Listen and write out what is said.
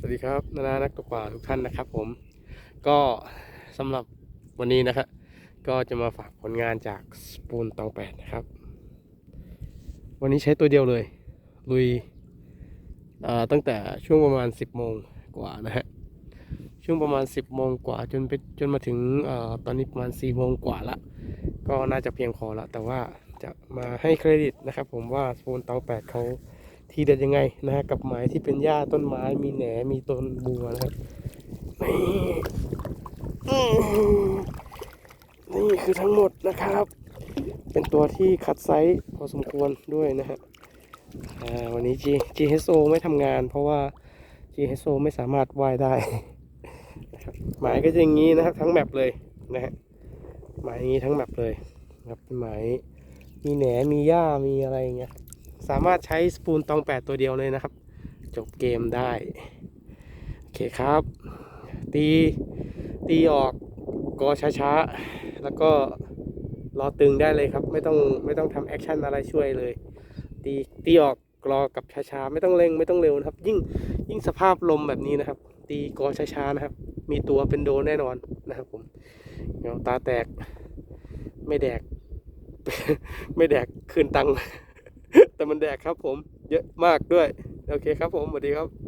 สวัสดีครับนานานักตกปลาทุกท่านนะครับ ผม ก็สำหรับวันนี้นะครับก็จะมาฝากผลงานจากสปูนตองแปดนะครับ วันนี้ใช้ตัวเดียวเลย ลุยตั้งแต่ช่วงประมาณ 10โมงกว่านะฮะช่วงประมาณ 10โมงกว่าจนไปจนมาถึงเอ่อตอนนี้ประมาณ4โมงกว่าละก็น่าจะเพียงพอละแต่ว่าจะมาให้เครดิตนะครับ ผมว่าสปูนตองแปดเขา ทีเด็ดยังไงนะฮะกับไม้ที่เป็นหญ้าต้นไม้มีแหนมีต้นบัวนะครับนี่นี่คือทั้งหมดนะครับ เป็นตัวที่คัดไซส์พอสมควรด้วยนะฮะวันนี้ G GHO ไม่ทำงาน เพราะว่า GHO ไม่สามารถว่ายได้นะครับหมายก็จะอย่างนี้นะครับ ทั้งแมปเลยนะฮะหมายอย่างนี้ทั้งแมปเลยนะครับเป็นหมายมีแหนมีหญ้ามีอะไรอย่างเงี้ย สามารถใช้สปูนตองแปดตัวเดียวเลยนะครับ จบเกมได้ โอเคครับ ตีตีออกกอช้าๆ แล้วก็รอตึงได้เลยครับ ไม่ต้องไม่ต้องทำแอคชั่นอะไรช่วยเลย ตีตีออกรอกับช้าๆ ไม่ต้องเร่งไม่ต้องเร็วนะครับ ยิ่งยิ่งสภาพลมแบบนี้นะครับ ตีกอช้าๆนะครับ มีตัวเป็นโดนแน่นอนนะครับผมเงาตาแตกไม่แดก ไม่แดกคืนตังค์ แต่มันแดกครับผมเยอะมากด้วย โอเคครับผมสวัสดีครับ